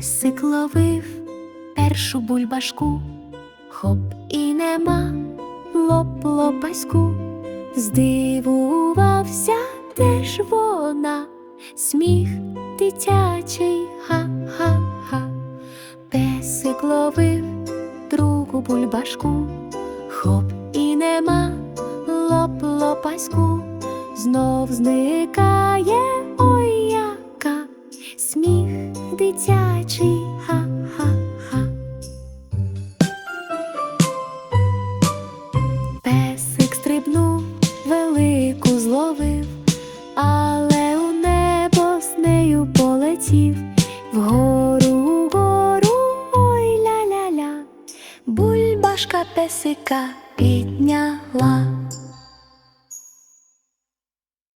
Песик ловив першу бульбашку, хоп і нема лоп лопаську. Здивувався, де ж вона, сміх дитячий, ха-ха-ха. Песик ловив другу бульбашку, хоп і нема лоп лопаську. Знов зникає дитячий, ха-ха-ха. Песик стрибнув, велику зловив, але у небо з нею полетів, вгору, вгору, ой ля-ля-ля, бульбашка песика підняла.